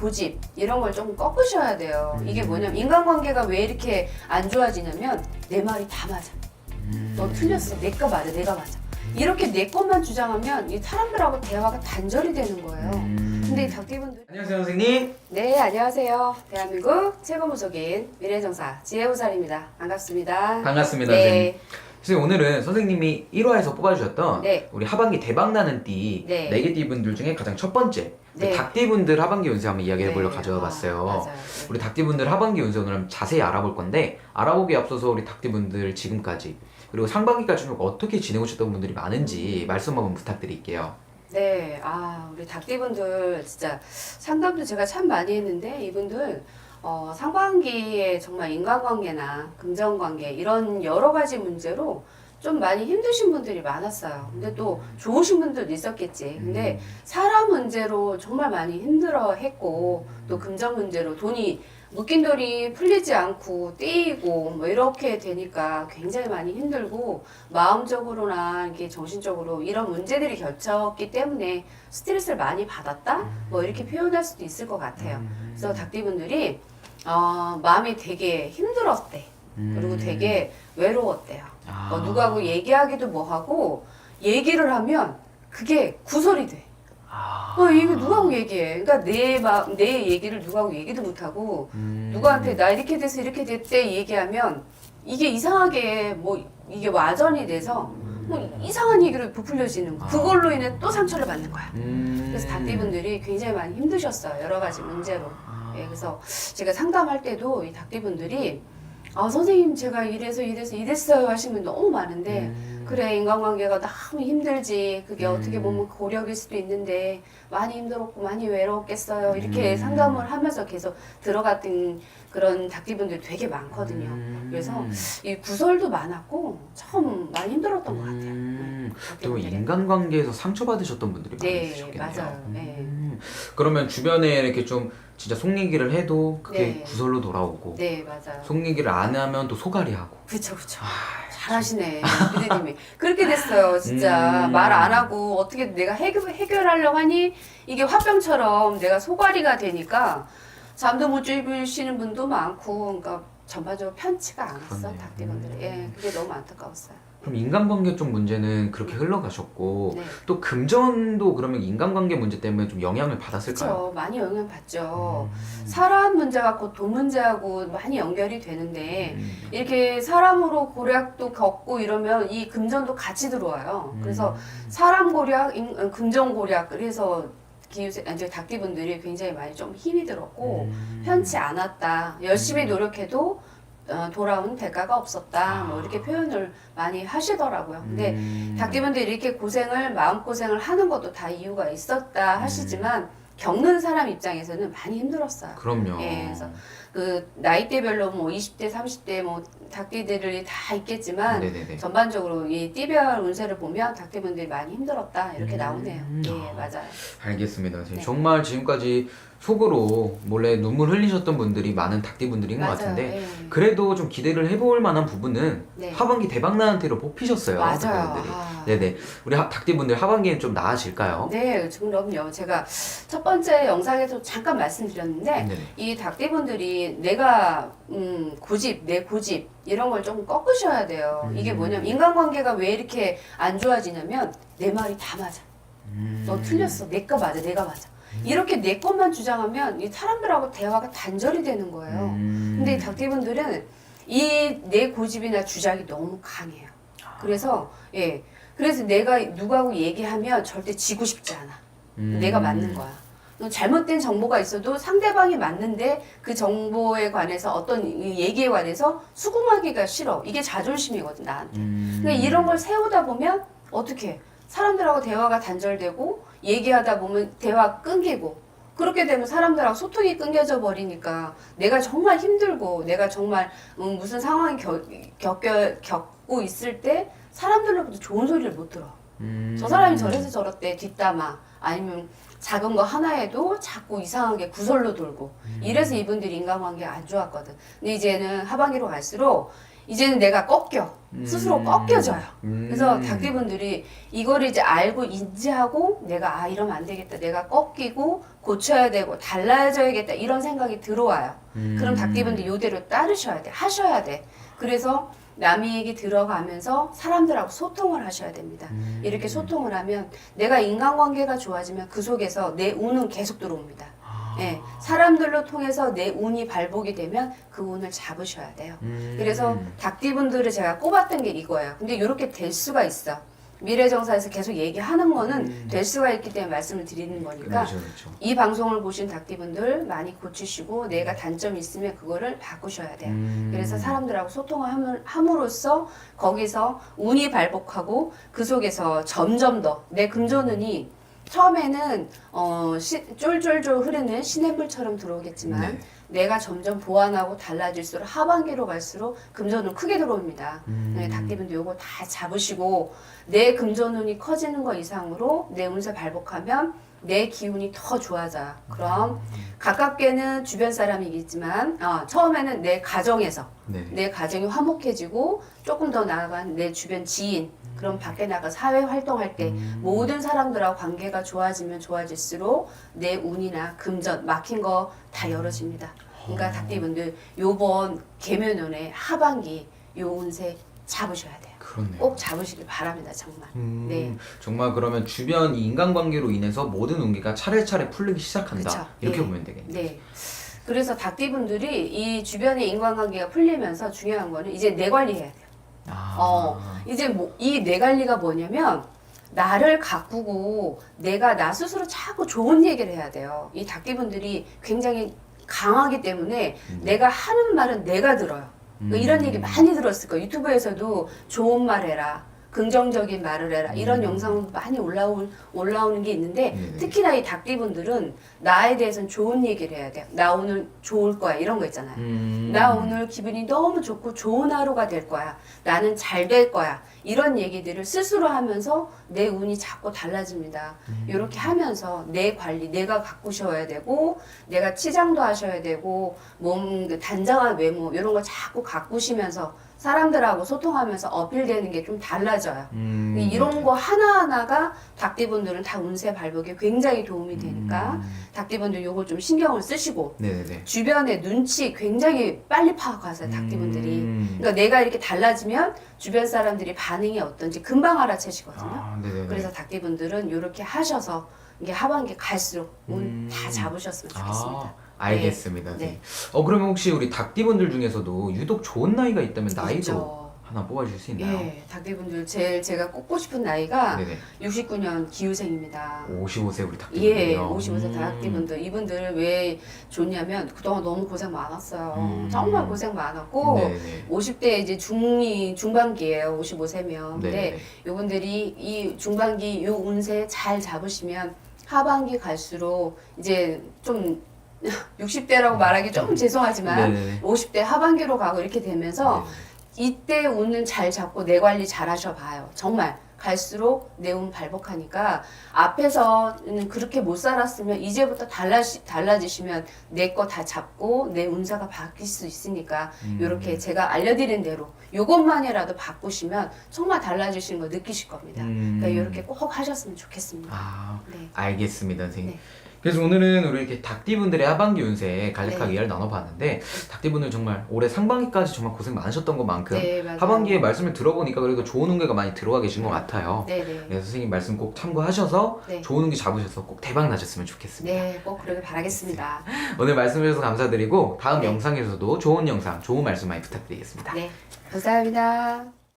고집 이런 걸 조금 꺾으셔야 돼요. 이게 뭐냐면 인간관계가 왜 이렇게 안 좋아지냐면 내 말이 다 맞아. 너 틀렸어. 내거 맞아. 내가 맞아. 이렇게 내 것만 주장하면 이 사람들하고 대화가 단절이 되는 거예요. 근데 이 닭띠분들 안녕하세요 선생님. 네 안녕하세요. 대한민국 최고 무속인 미래정사 지혜우살입니다. 반갑습니다. 반갑습니다 선생님. 네. 선생님 오늘은 선생님이 1화에서 뽑아주셨던 네. 우리 하반기 대박 나는 띠 네. 4개 띠분들 중에 가장 첫 번째 네. 그 닭띠분들 하반기 운세 한번 이야기해보려고 네. 가져와 봤어요. 아, 맞아요. 우리 닭띠분들 하반기 운세 오늘 한번 자세히 알아볼 건데 알아보기에 앞서서 우리 닭띠분들 지금까지 그리고 상반기까지 좀 어떻게 지내오셨던 분들이 많은지 말씀 한번 부탁드릴게요. 네, 아 우리 닭띠분들 진짜 상담도 제가 참 많이 했는데 이분들 어, 상반기에 정말 인간관계나 금전관계 이런 여러 가지 문제로 좀 많이 힘드신 분들이 많았어요. 근데 또 좋으신 분들도 있었겠지. 근데 사람 문제로 정말 많이 힘들어 했고 또 금전 문제로 돈이 묶인 돈이 풀리지 않고 떼이고 뭐 이렇게 되니까 굉장히 많이 힘들고 마음적으로나 이게 정신적으로 이런 문제들이 겹쳤기 때문에 스트레스를 많이 받았다 뭐 이렇게 표현할 수도 있을 것 같아요. 그래서 닭띠분들이 어, 마음이 되게 힘들었대. 그리고 되게 외로웠대요. 음. 아. 뭐 누구하고 얘기하기도 뭐하고 얘기를 하면 그게 구설이 돼. 아. 어, 이거 누구하고 얘기해? 그러니까 내 마, 내 얘기를 누구하고 얘기도 못하고 음. 누구한테 나 이렇게 돼서 이렇게 됐대 얘기하면 이게 이상하게 뭐 이게 와전이 돼서 뭐 이상한 얘기를 부풀려지는 거. 아. 그걸로 인해 또 상처를 받는 거야. 음. 그래서 닭띠분들이 굉장히 많이 힘드셨어요. 여러 가지 문제로. 아. 예, 그래서 제가 상담할 때도 이 닭띠분들이 아 선생님 제가 이래서 이래서 이랬어요 하시는 분 너무 많은데 음. 그래 인간관계가 너무 힘들지 그게 음. 어떻게 보면 고력일 수도 있는데 많이 힘들었고 많이 외로웠겠어요 이렇게 음. 상담을 하면서 계속 들어갔던 그런 닭띠분들 되게 많거든요 음. 그래서 이 구설도 많았고 처음 많이 힘들었던 것 같아요 음. 네, 또. 인간관계에서 상처받으셨던 분들이 네, 많으셨겠네요. 맞아요. 네. 음. 그러면 주변에 이렇게 좀 진짜 속 얘기를 해도 그게 네. 구설로 돌아오고 네 맞아요 속 얘기를 안 하면 또 소갈이 하고. 그쵸 그쵸 아, 잘하시네 피디님이 그렇게 됐어요 진짜 음. 말 안 하고 어떻게 내가 해결, 해결하려고 하니 이게 화병처럼 내가 소갈이가 되니까 잠도 못 주무시는 분도 많고 그러니까 전반적으로 편치가 않았어 그렇네요. 닭띠분들이 음. 예 그게 너무 안타까웠어요 그럼 인간관계 쪽 문제는 그렇게 흘러가셨고 네 또 금전도 그러면 인간관계 문제 때문에 좀 영향을 받았을까요? 그렇죠 많이 영향 받죠 음. 사람 문제 갖고 돈 문제하고 많이 연결이 되는데 음. 이렇게 사람으로 고략도 겪고 이러면 이 금전도 같이 들어와요 그래서 음. 사람 고략, 인- 어, 금전 고략 그래서 기우세 이제 닭띠분들이 굉장히 많이 좀 힘이 들었고 음. 편치 않았다. 열심히 노력해도 어, 돌아온 대가가 없었다. 뭐 이렇게 표현을 많이 하시더라고요. 근데 음. 닭띠분들이 이렇게 고생을 마음 고생을 하는 것도 다 이유가 있었다 하시지만 겪는 사람 입장에서는 많이 힘들었어요. 그럼요. 예, 그래서 그 나이대별로 뭐 20대, 30대 뭐 닭띠들이 다 있겠지만 네네네. 전반적으로 이 띠별 운세를 보면 닭띠분들이 많이 힘들었다 이렇게 음. 나오네요. 예, 맞아요. 알겠습니다. 선생님. 네. 정말 지금까지 속으로 몰래 눈물 흘리셨던 분들이 많은 닭띠분들인 것. 같은데 예. 그래도 좀 기대를 해볼 만한 부분은 네. 하반기 대박나는 대로 뽑히셨어요. 맞아요. 닭띠분들이. 아. 네네. 우리 하- 닭띠분들 하반기엔 좀 나아질까요? 네, 그럼요. 제가 첫 번째 영상에서 잠깐 말씀드렸는데 네네. 이 닭띠분들이 내가 음, 고집, 내 고집 이런 걸 조금 꺾으셔야 돼요. 이게 음. 뭐냐면 인간관계가 왜 이렇게 안 좋아지냐면 내 말이 다 맞아. 음. 너 틀렸어. 내거 맞아. 내가 맞아. 이렇게 내 것만 주장하면 이 사람들하고 대화가 단절이 되는 거예요. 음. 근데 이 닭띠분들은 이 내 고집이나 주장이 너무 강해요. 그래서 예, 그래서 내가 누구하고 얘기하면 절대 지고 싶지 않아. 음. 내가 맞는 거야. 너 잘못된 정보가 있어도 상대방이 맞는데 그 정보에 관해서 어떤 이 얘기에 관해서 수긍하기가 싫어. 이게 자존심이거든 나한테. 음. 그러니까 이런 걸 세우다 보면 어떻게 사람들하고 대화가 단절되고 얘기하다 보면 대화 끊기고 그렇게 되면 사람들하고 소통이 끊겨져 버리니까 내가 정말 힘들고 내가 정말 음, 무슨 상황이 겪, 겪, 겪고 있을 때 사람들로부터 좋은 소리를 못 들어. 음. 저 사람이 저래서 저렇대 뒷담화 아니면 작은 거 하나에도 자꾸 이상하게 구설로 돌고 이래서 이분들이 인간관계가 안 좋았거든. 근데 이제는 하반기로 갈수록 이제는 내가 꺾여 스스로 음. 꺾여져요. 음. 그래서 닭띠분들이 이걸 이제 알고 인지하고 내가 아 이러면 안 되겠다. 내가 꺾이고 고쳐야 되고 달라져야겠다 이런 생각이 들어와요. 음. 그럼 닭띠분들 이대로 따르셔야 돼. 하셔야 돼. 그래서 얘기 들어가면서 사람들하고 소통을 하셔야 됩니다. 음. 이렇게 소통을 하면 내가 인간관계가 좋아지면 그 속에서 내 운은 계속 들어옵니다. 아. 예, 사람들로 통해서 내 운이 발복이 되면 그 운을 잡으셔야 돼요. 음. 그래서 닭띠분들을 제가 꼽았던 게 이거예요. 근데 이렇게 될 수가 있어. 미래정사에서 계속 얘기하는 거는 음. 될 수가 있기 때문에 말씀을 드리는 거니까 그렇죠, 그렇죠. 이 방송을 보신 닭띠분들 많이 고치시고 내가 단점이 있으면 그거를 바꾸셔야 돼요. 음. 그래서 사람들하고 소통을 함을- 함으로써 거기서 운이 발복하고 그 속에서 점점 더 내 금조는이 처음에는 어, 시, 쫄쫄쫄 흐르는 시냇물처럼 들어오겠지만 네. 내가 점점 보완하고 달라질수록 하반기로 갈수록 금전은 크게 들어옵니다. 음. 네, 닭띠분도 요거 다 잡으시고 내 금전운이 커지는 거 이상으로 내 운세 발복하면 내 기운이 더 좋아져요. 그럼 가깝게는 주변 사람이겠지만 어, 처음에는 내 가정에서 네. 내 가정이 화목해지고 조금 더 나아간 내 주변 지인 그럼 밖에 나가 사회 활동할 때 음. 모든 사람들하고 관계가 좋아지면 좋아질수록 내 운이나 금전 막힌 거 다 열어집니다. 그러니까 닭띠분들 요번 개면운의 하반기 요 운세 잡으셔야 돼요. 그렇네요. 꼭 잡으시길 바랍니다, 정말. 음, 네. 정말 그러면 주변 이 인간관계로 인해서 모든 운기가 차례차례 풀리기 시작한다. 그쵸. 이렇게 네. 보면 되겠네요. 네. 그래서 닭띠분들이 이 주변의 인간관계가 풀리면서 중요한 거는 이제 내 관리해야 돼요. 아. 어, 이제 뭐, 이내 관리가 뭐냐면, 나를 가꾸고 내가 나 스스로 자꾸 좋은 얘기를 해야 돼요. 이 닭띠분들이 굉장히 강하기 때문에 음. 내가 하는 말은 내가 들어요. 음. 이런 얘기 많이 들었을 거예요. 유튜브에서도 좋은 말 해라. 긍정적인 말을 해라. 이런 음. 영상 많이 올라올, 올라오는 게 있는데 네네. 특히나 이 닭띠분들은 나에 대해서는 좋은 얘기를 해야 돼요. 나 오늘 좋을 거야. 이런 거 있잖아요. 음. 나 오늘 기분이 너무 좋고 좋은 하루가 될 거야. 나는 잘 될 거야. 이런 얘기들을 스스로 하면서 내 운이 자꾸 달라집니다. 음. 이렇게 하면서 내 관리 내가 가꾸셔야 되고 내가 치장도 하셔야 되고 몸그 단정한 외모 이런 거 자꾸 가꾸시면서 사람들하고 소통하면서 어필되는 게 좀 달라져요. 음. 이런 거 하나하나가 닭띠분들은 다 운세 발복에 굉장히 도움이 되니까 음. 닭띠분들 요거 좀 신경을 쓰시고 네네네. 주변의 눈치 굉장히 빨리 파악하세요 닭띠분들이 음. 그러니까 내가 이렇게 달라지면 주변 사람들이 반응이 어떤지 금방 알아채시거든요 아. 그래서 닭띠분들은 이렇게 하셔서 이게 하반기 갈수록 운 음. 다 잡으셨으면 좋겠습니다 아, 알겠습니다. 네. 네. 어 그러면 혹시 우리 닭띠분들 중에서도 유독 좋은 나이가 있다면 나이도 있죠. 하나 뽑아주실 수 있나요? 예, 닭띠분들 제일 제가 꼽고 싶은 나이가 네네. 69년 기후생입니다 55세 우리 닭띠분들. 예, 55세 다학기분들 이분들 왜 좋냐면 그동안 너무 고생 많았어요. 음. 정말 고생 많았고 네네. 50대 이제 중이 중반기예요. 55세면. 근데 네네. 요분들이 이 중반기 요 운세 잘 잡으시면 하반기 갈수록 이제 좀 60대라고 말하기 좀 죄송하지만 네네네. 50대 하반기로 가고 이렇게 되면서 네네. 이때 운은 잘 잡고 내 관리 잘 하셔 봐요. 정말 갈수록 내 운 발복하니까 앞에서는 그렇게 못 살았으면 이제부터 달라지, 달라지시면 내 거 다 잡고 내 운사가 바뀔 수 있으니까 음. 이렇게 제가 알려드린 대로 요것만이라도 바꾸시면 정말 달라지시는 거 느끼실 겁니다. 음. 그러니까 이렇게 꼭 하셨으면 좋겠습니다. 아 네. 알겠습니다 선생님. 네. 그래서 오늘은 우리 이렇게 닭띠분들의 하반기 운세 간략하게 네. 이야기를 나눠봤는데 닭띠분들 정말 올해 상반기까지 정말 고생 많으셨던 것만큼 네, 맞아요. 하반기에 말씀을 들어보니까 그래도 좋은 운계가 많이 들어가 계신 것 같아요. 네 네. 그래서 선생님 말씀 꼭 참고하셔서 네. 좋은 운기 잡으셔서 꼭 대박 나셨으면 좋겠습니다. 네, 꼭 그러길 바라겠습니다. 오늘 말씀 주셔서 감사드리고 다음 네. 영상에서도 좋은 영상, 좋은 말씀 많이 부탁드리겠습니다. 네, 감사합니다.